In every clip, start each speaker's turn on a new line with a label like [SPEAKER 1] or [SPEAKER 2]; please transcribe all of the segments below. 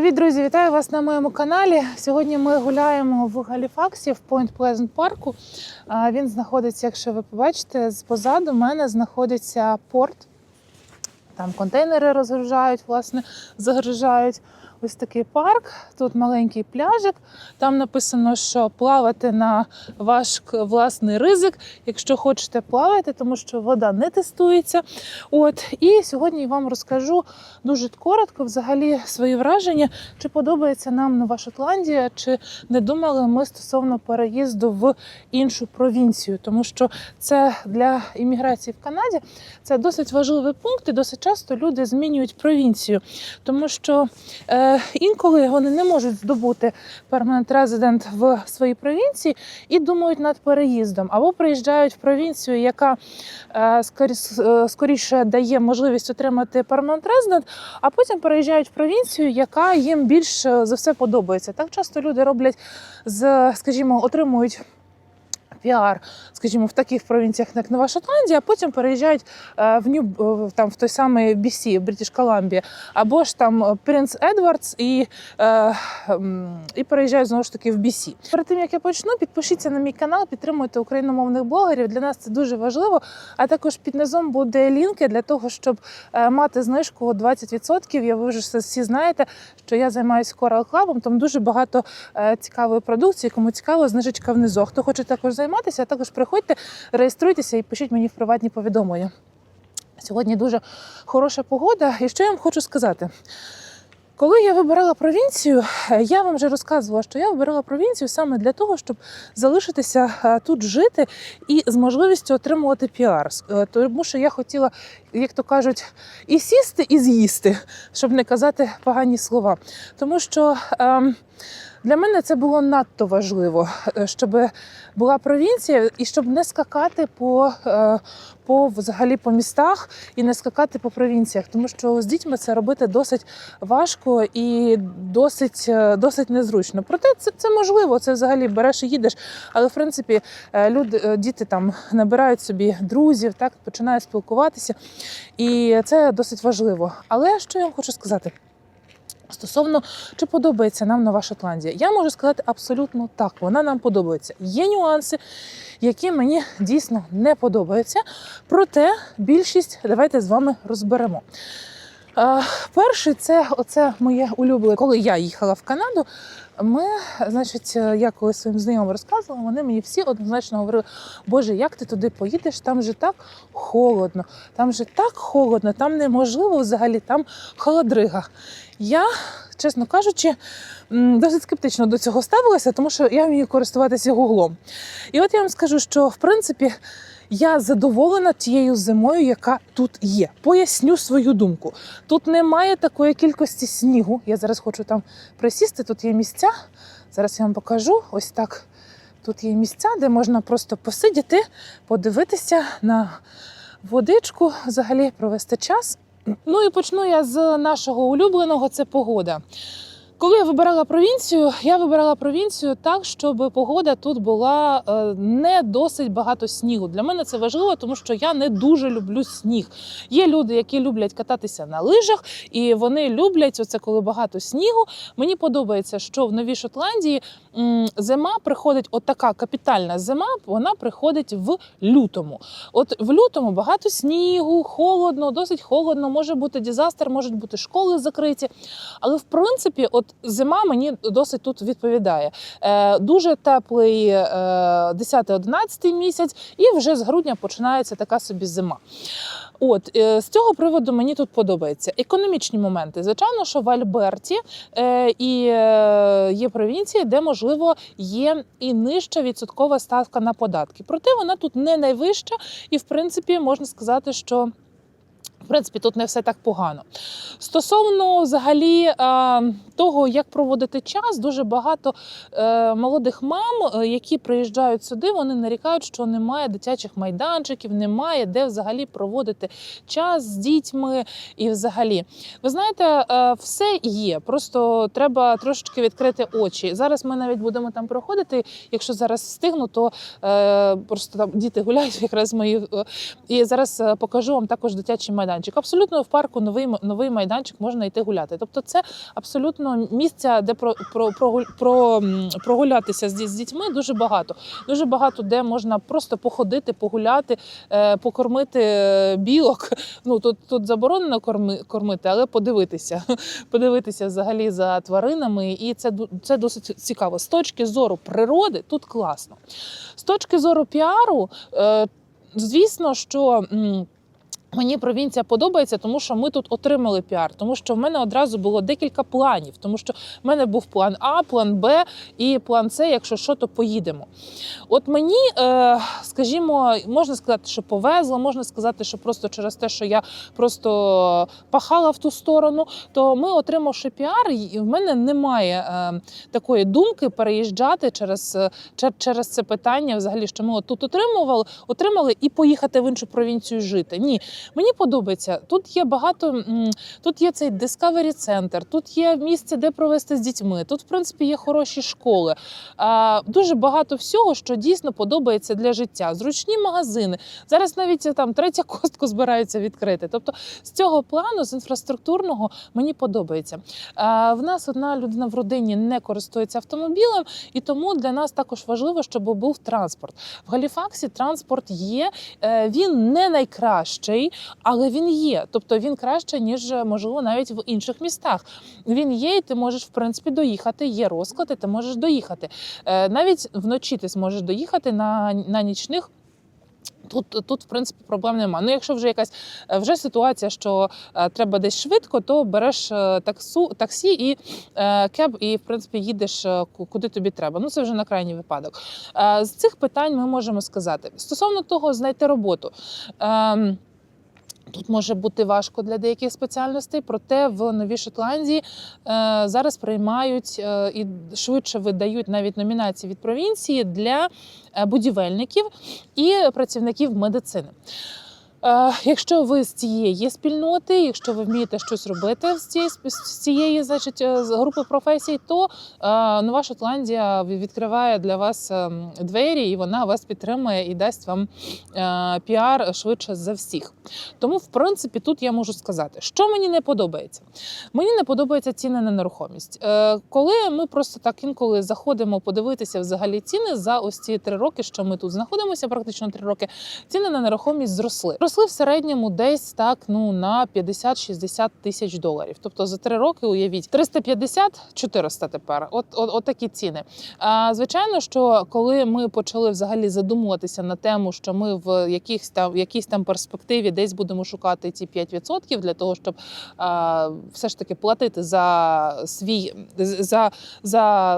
[SPEAKER 1] Привіт, друзі! Вітаю вас на моєму каналі. Сьогодні ми гуляємо в Галіфаксі в Point Pleasant парку. Він знаходиться, якщо ви побачите, позаду мене знаходиться порт. Там контейнери розгружають, власне, загружають. Ось такий парк. Тут маленький пляжик. Там написано, що плавати на ваш власний ризик. Якщо хочете плавати, тому що вода не тестується. От і сьогодні я вам розкажу дуже коротко, взагалі, свої враження, чи подобається нам Нова Шотландія, чи не думали ми стосовно переїзду в іншу провінцію, тому що це для імміграції в Канаді це досить важливий пункт, і досить часто люди змінюють провінцію, тому що е, інколи вони не можуть здобути перманент резидент в своїй провінції і думають над переїздом, або приїжджають в провінцію, яка е, е, скоріше дає можливість отримати перманент резидент, а потім переїжджають в провінцію, яка їм більш е, за все подобається. Так часто люди роблять з, скажімо, отримують. Піар, скажімо, в таких провінціях, як Нова Шотландія, а потім переїжджають е, в Нью е, там в той самий BC, Брitish Колумбія, або ж там е, Принц Едвардс і, і переїжджають знову ж таки в BC. Перед тим як я почну, підпишіться на мій канал, підтримуйте україномовних блогерів. Для нас це дуже важливо. А також під низом буде лінки для того, щоб мати знижку 20%. Я ви вже всі знаєте, що я займаюся Coral Club, там дуже багато цікавої продукції. Кому цікаво, знижечка внизу. Хто хоче також займатися, також приходьте, реєструйтеся і пишіть мені в приватні повідомлення. Сьогодні дуже хороша погода. І що я вам хочу сказати? Коли я вибирала провінцію, я вам вже розказувала, що я вибирала провінцію саме для того, щоб залишитися тут жити і з можливістю отримувати піар. Е, Тому що я хотіла, як то кажуть, і сісти, і з'їсти, щоб не казати погані слова. Тому що ем, для мене це було надто важливо, е, щоб була провінція і щоб не скакати по, е, по взагалі по містах і не скакати по провінціях, тому що з дітьми це робити досить важко і досить, е, досить незручно. Проте це, це можливо, це взагалі береш і їдеш. Але в принципі е, люди, е, діти там набирають собі друзів, так починають спілкуватися, і це досить важливо. Але що я вам хочу сказати? Стосовно чи подобається нам Нова Шотландія, я можу сказати абсолютно так. Вона нам подобається. Є нюанси, які мені дійсно не подобаються. Проте більшість давайте з вами розберемо. Е, перший це оце моє улюблене. Коли я їхала в Канаду, ми, значить, е, я коли своїм знайомим розказувала, вони мені всі однозначно говорили: Боже, як ти туди поїдеш? Там же так холодно, там же так холодно, там неможливо взагалі, там холодрига. Я, чесно кажучи, досить скептично до цього ставилася, тому що я вмію користуватися гуглом. І от я вам скажу, що в принципі. Я задоволена тією зимою, яка тут є. Поясню свою думку. Тут немає такої кількості снігу. Я зараз хочу там присісти. Тут є місця. Зараз я вам покажу. Ось так. Тут є місця, де можна просто посидіти, подивитися на водичку, взагалі провести час. Ну і почну я з нашого улюбленого це погода. Коли я вибирала провінцію, я вибирала провінцію так, щоб погода тут була е, не досить багато снігу. Для мене це важливо, тому що я не дуже люблю сніг. Є люди, які люблять кататися на лижах, і вони люблять оце, коли багато снігу. Мені подобається, що в Новій Шотландії зима приходить, от така капітальна зима, вона приходить в лютому. От в лютому багато снігу, холодно, досить холодно, може бути дизастер, можуть бути школи закриті. Але в принципі, от зима мені досить тут відповідає. Е, дуже теплий е, 10-11 місяць, і вже з грудня починається така собі зима. От е, з цього приводу мені тут подобається економічні моменти. Звичайно, що в Альберті е, і е, є провінції, де можливо є і нижча відсоткова ставка на податки. Проте вона тут не найвища, і в принципі можна сказати, що. Принципі, тут не все так погано. Стосовно взагалі е, того, як проводити час, дуже багато е, молодих мам, е, які приїжджають сюди, вони нарікають, що немає дитячих майданчиків, немає де взагалі проводити час з дітьми. І взагалі, ви знаєте, все є. Просто треба трошечки відкрити очі. Зараз ми навіть будемо там проходити. Якщо зараз встигну, то просто там діти гуляють якраз мої. І зараз покажу вам також дитячий майданчик. Майданчик. Абсолютно в парку новий новий майданчик можна йти гуляти. Тобто, це абсолютно місця, де про, про, про, про прогулятися з, з дітьми дуже багато. Дуже багато де можна просто походити, погуляти, е, покормити е, білок. Ну тут, тут заборонено корми, кормити, але подивитися, подивитися взагалі за тваринами, і це це досить цікаво. З точки зору природи тут класно. З точки зору піару, е, звісно, що. Мені провінція подобається, тому що ми тут отримали піар, тому що в мене одразу було декілька планів, тому що в мене був план А, план Б і план С, якщо що, то поїдемо. От мені, е, скажімо, можна сказати, що повезло, можна сказати, що просто через те, що я просто пахала в ту сторону, то ми, отримавши піар, і в мене немає е, такої думки переїжджати через, е, через це питання, взагалі, що ми тут отримували, отримали і поїхати в іншу провінцію жити. Ні, мені подобається. Тут є багато, тут є цей Discovery Center, тут є місце, де провести з дітьми. Тут, в принципі, є хороші школи. Дуже багато всього, що дійсно подобається для життя. Зручні магазини. Зараз навіть е, там третя костку збираються відкрити. Тобто, з цього плану, з інфраструктурного, мені подобається. В нас одна людина в родині не користується автомобілем, і тому для нас також важливо, щоб був транспорт. В Галіфаксі транспорт є. Е, Він не найкращий, але він є. Тобто він краще, ніж е, можливо навіть в інших містах. Він є, і ти можеш в принципі доїхати. Є розклад, і ти можеш доїхати. Е, Навіть вночі ти зможеш доїхати на, на нічних. Тут, тут, в принципі, проблем немає. Ну, якщо вже якась е, вже ситуація, що е, треба десь швидко, то береш е, таксу, таксі і е, кеб, і в принципі їдеш е, куди тобі треба. Ну це вже на крайній випадок. Е, з цих питань ми можемо сказати стосовно того, знайти роботу. Е, Тут може бути важко для деяких спеціальностей, проте в Новій Шотландії е, зараз приймають е, і швидше видають навіть номінації від провінції для е, будівельників і працівників медицини. Е, Якщо ви з цієї спільноти, якщо ви вмієте щось робити з цієї з цієї, значить, е, групи професій, то е, Нова Шотландія відкриває для вас ем, двері, і вона вас підтримує і дасть вам піар швидше за всіх. Тому, в принципі, тут я можу сказати, що мені не подобається. Мені не подобаються ціни на нерухомість. Коли ми просто так інколи заходимо подивитися взагалі ціни за ось ці три роки, що ми тут знаходимося, практично три роки, ціни на нерухомість зросли. Зросли в середньому десь так ну на 50-60 тисяч доларів. Тобто за три роки уявіть 350-400 тепер. От, от, от такі ціни. А, звичайно, що коли ми почали взагалі задумуватися на тему, що ми в якихось там в якійсь там перспективі десь будемо шукати ці 5% для того, щоб а, все ж таки платити за свій за, за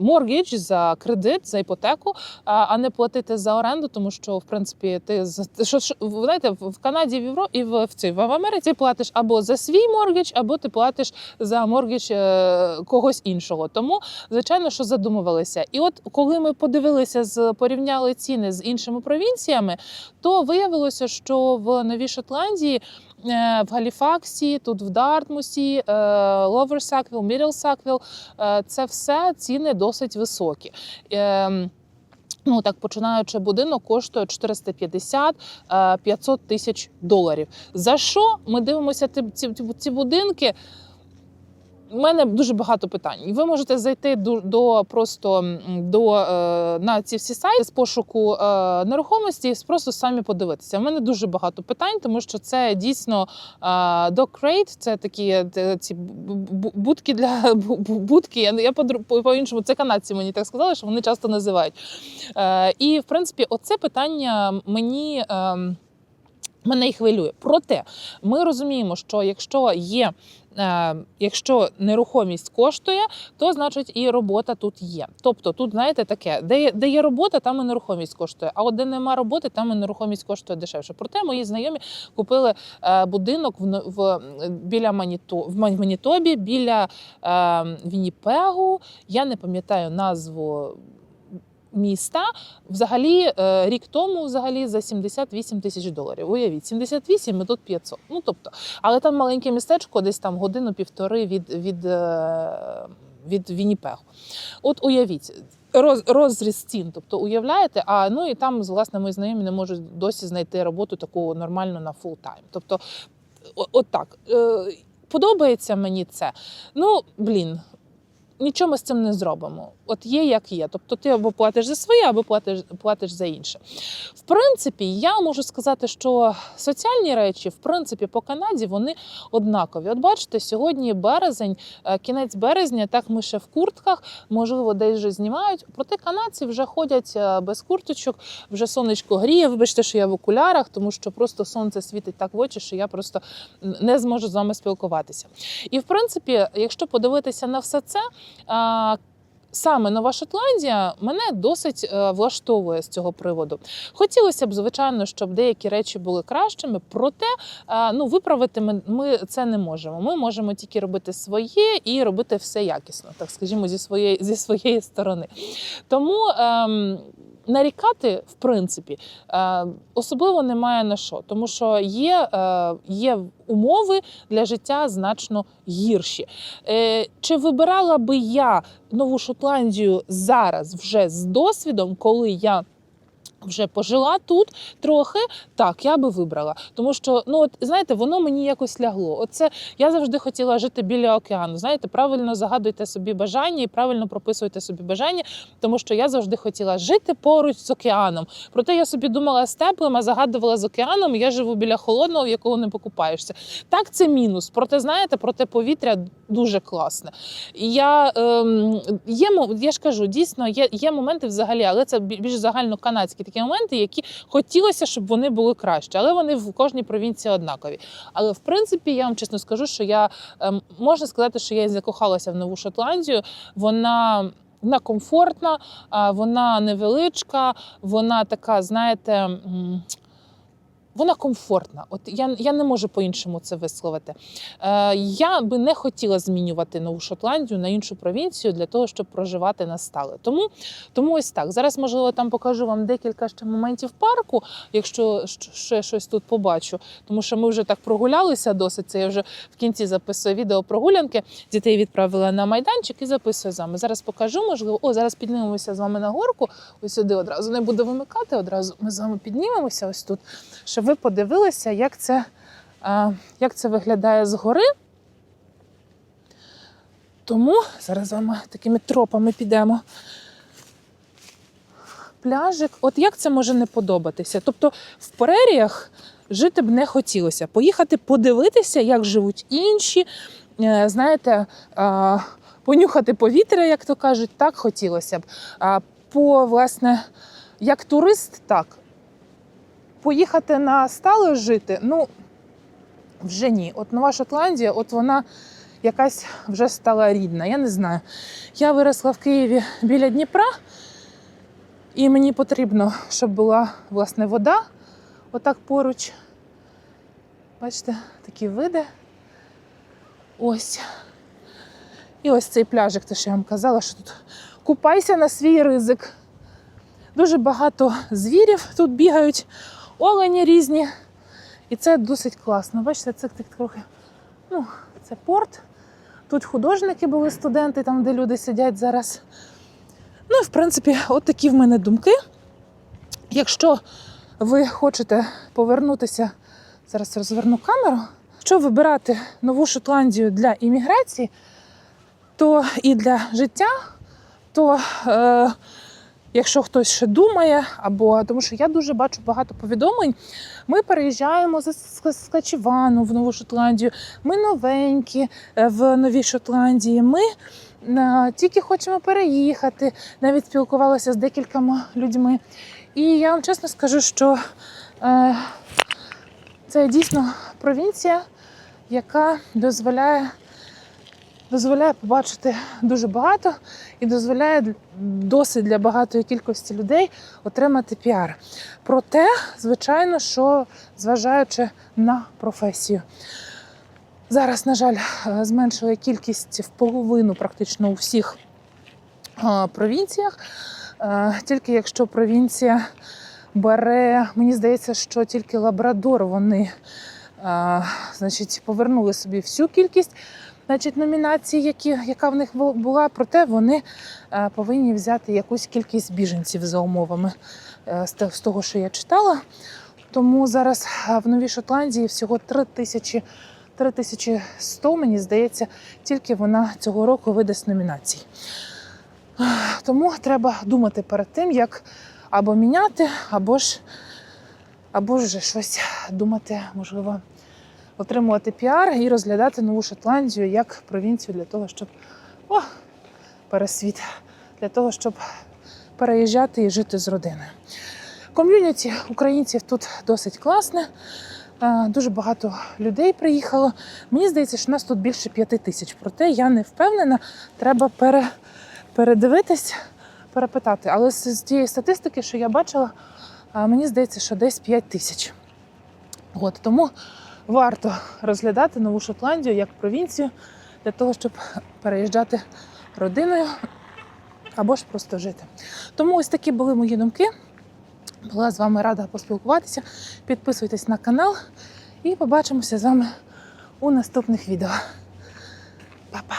[SPEAKER 1] моргідж, за кредит, за іпотеку, а, не платити за оренду, тому що в принципі ти що, знаєте, в Канаді, в Євро і в, в, в Америці платиш або за свій моргідж, або ти платиш за моргідж е, когось іншого. Тому звичайно, що задумувалися. І от коли ми подивилися з порівняли ціни з іншими провінціями, то виявилося, що в Новій Шотландії. е, В Галіфаксі, тут в Дартмусі, Ловер Саквіл, Мідл Саквіл це все ціни досить високі. Ну так починаючи будинок коштує 450-500 тисяч доларів. За що ми дивимося ці, ці, ці будинки? У мене дуже багато питань. І Ви можете зайти до, просто до е, на ці всі сайти з пошуку е, нерухомості і просто самі подивитися. У мене дуже багато питань, тому що це дійсно е, crate, це такі ці бу- бу- будки для бу- бу- будки. Я, по, іншому це канадці мені так сказали, що вони часто називають. І в принципі, оце питання мені. Е, Мене і хвилює. Проте ми розуміємо, що якщо є, е, якщо нерухомість коштує, то значить і робота тут є. Тобто, тут знаєте таке, де є, де є робота, там і нерухомість коштує. А от де нема роботи, там і нерухомість коштує дешевше. Проте мої знайомі купили е, будинок в, в біля Маніто в Манітобі, біля е, Вінніпегу. Я не пам'ятаю назву. Міста взагалі е, рік тому взагалі за 78 тисяч доларів. Уявіть, 78 і тут 500. Ну тобто, але там маленьке містечко, десь там годину-півтори від, від, е, від Вінніпегу. От уявіть. роз, розріз цін. Тобто, уявляєте, а ну і там, власне, мої знайомі не можуть досі знайти роботу таку нормальну на фултайм. Тобто, о- от так. Е, подобається мені це. Ну, блін. Нічого ми з цим не зробимо. От є як є. Тобто ти або платиш за своє, або платиш, платиш за інше. В принципі, я можу сказати, що соціальні речі, в принципі, по Канаді вони однакові. От бачите, сьогодні березень, е, кінець березня, так ми ще в куртках, можливо, десь вже знімають. Проте канадці вже ходять е, без курточок, вже сонечко гріє. Вибачте, що я в окулярах, тому що просто сонце світить так в очі, що я просто не зможу з вами спілкуватися. І в принципі, якщо подивитися на все це. Саме Нова Шотландія мене досить е, влаштовує з цього приводу. Хотілося б, звичайно, щоб деякі речі були кращими, проте е, ну, виправити ми, ми це не можемо. Ми можемо тільки робити своє і робити все якісно, так скажімо, зі своєї, зі своєї сторони. Тому ем, нарікати, в принципі, е, особливо немає на що, тому що є, е, є умови для життя значно гірші. Е, чи вибирала би я Нову Шотландію зараз вже з досвідом, коли я вже пожила тут трохи, так, я би вибрала. Тому що, ну от знаєте, воно мені якось лягло. Оце я завжди хотіла жити біля океану. Знаєте, правильно загадуйте собі бажання і правильно прописуйте собі бажання, тому що я завжди хотіла жити поруч з океаном. Проте я собі думала з теплим, а загадувала з океаном. Я живу біля холодного, в якого не покупаєшся. Так, це мінус. Проте, знаєте, проте повітря дуже класне. Я ем, є я ж кажу, дійсно є, є моменти взагалі, але це бі- більш загальноканадські такі моменти, які хотілося, щоб вони були краще, але вони в кожній провінції однакові. Але в принципі, я вам чесно скажу, що я ем, можна сказати, що я закохалася в Нову Шотландію. Вона. Вона комфортна, вона невеличка, вона така, знаєте, вона комфортна. От я, я не можу по-іншому це висловити. Е, я би не хотіла змінювати Нову Шотландію на іншу провінцію для того, щоб проживати на стале. Тому, тому ось так. Зараз, можливо, там покажу вам декілька ще моментів парку, якщо ще щось тут побачу. Тому що ми вже так прогулялися досить. Це я вже в кінці записую відео прогулянки. Дітей відправила на майданчик і записую з вами. Зараз покажу, можливо. О, зараз піднімемося з вами на горку. Ось сюди одразу не буду вимикати. Одразу ми з вами піднімемося ось тут, щоб ви подивилися, як це, а, як це виглядає згори. Тому зараз з вами такими тропами підемо. Пляжик, от як це може не подобатися? Тобто в преріях жити б не хотілося. Поїхати подивитися, як живуть інші. Е, Знаєте, понюхати повітря, як то кажуть, так хотілося б. А по, власне, як турист, так. Поїхати на стале жити, ну вже ні. От Нова Шотландія, от вона якась вже стала рідна. Я не знаю. Я виросла в Києві біля Дніпра, і мені потрібно, щоб була власне вода отак поруч. Бачите, такі види. Ось. І ось цей пляжик, те, що я вам казала, що тут купайся на свій ризик. Дуже багато звірів тут бігають, олені різні. І це досить класно. Бачите, це так трохи. Ну, це порт. Тут художники були студенти, там, де люди сидять зараз. Ну в принципі, от такі в мене думки. Якщо ви хочете повернутися, зараз розверну камеру. Якщо вибирати Нову Шотландію для імміграції, то і для життя, то е, якщо хтось ще думає, або тому що я дуже бачу багато повідомлень, ми переїжджаємо з Скачівану в Нову Шотландію, ми новенькі е, в Новій Шотландії. Ми е, тільки хочемо переїхати, навіть спілкувалася з декількома людьми. І я вам чесно скажу, що е, це дійсно провінція, яка дозволяє, дозволяє побачити дуже багато і дозволяє досить для багатої кількості людей отримати піар. Проте, звичайно, що зважаючи на професію. Зараз, на жаль, е, зменшили кількість в половину практично у всіх е, провінціях. Е, Тільки якщо провінція бере, мені здається, що тільки Лабрадор вони значить, повернули собі всю кількість. Значить, номінації, які, яка в них була, проте вони е, повинні взяти якусь кількість біженців за умовами е, з того, що я читала. Тому зараз е, в Новій Шотландії всього 3 тисячі 3100, мені здається, тільки вона цього року видасть номінацій. Тому треба думати перед тим, як або міняти, або ж, або ж вже щось думати, можливо, отримувати піар і розглядати Нову Шотландію як провінцію для того, щоб о, пересвіт, для того, щоб переїжджати і жити з родиною. Ком'юніті українців тут досить класне. Е, Дуже багато людей приїхало. Мені здається, що нас тут більше п'яти тисяч. Проте я не впевнена. Треба пере, передивитись, перепитати. Але з, тієї статистики, що я бачила, мені здається, що десь 5 тисяч. От, тому варто розглядати Нову Шотландію як провінцію для того, щоб переїжджати родиною або ж просто жити. Тому ось такі були мої думки. Була з вами рада поспілкуватися. Підписуйтесь на канал і побачимося з вами у наступних відео. Па-па!